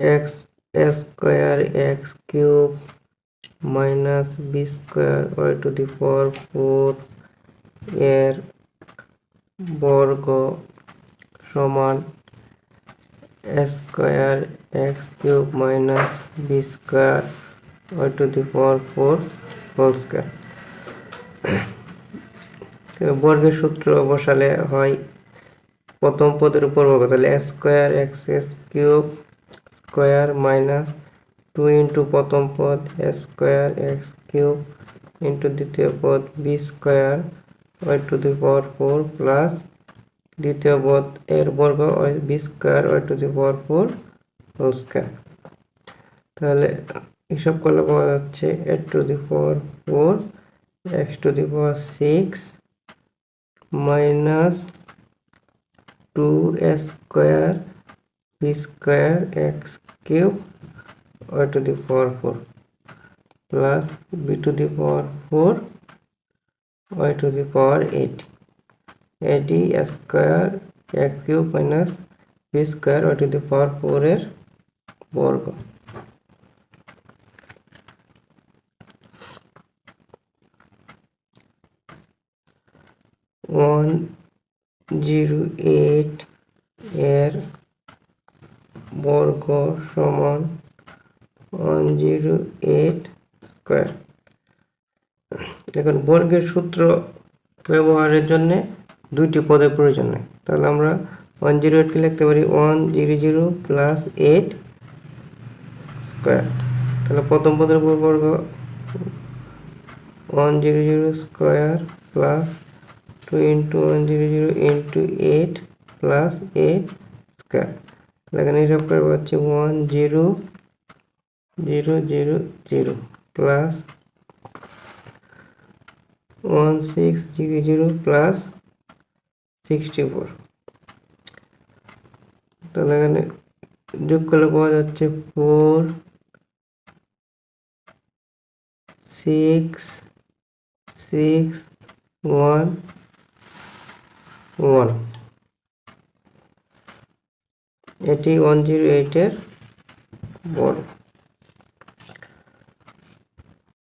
X square, x cube minus b square y to the power four এর বর্গ সমান square, x cube minus b square y to the power four whole square. বর্গের সূত্র বসালে হয় প্রথম পদের উপর বর্গ, তাহলে square, x s cube square minus two into প্রথম পদ স্কোয়ার এক্স কিউব ইন্টু দ্বিতীয় পদ b square y to the power four plus দ্বিতীয় পদ এর বর্গ y b square y to the power four whole square. তাহলে হিসাব করলে পাওয়া যাচ্ছে eight to the power four x to the power six minus two square B square X cube Y to the power four plus B to the power four Y to the power eight AD square এক cube minus B square Y to the power ফোরের বর্গ one zero eight এর বর্গ সমান one zero eight square. এখন বর্গের সূত্র ব্যবহারের জন্য দুইটি পদের প্রয়োজন নেই। তাহলে আমরা ওয়ান জিরো এইটকে লিখতে পারি one zero zero plus eight square. তাহলে প্রথম পদের উপর বর্গ one zero zero square plus two into one zero zero into eight plus eight square. এখানে হিসাব করে পাচ্ছি one zero zero zero zero plus one six zero zero plus sixty four তাহলে এখানে যোগ করলে পাওয়া যাচ্ছে four six six one one এটি ওয়ান জিরো এইটের বর্গ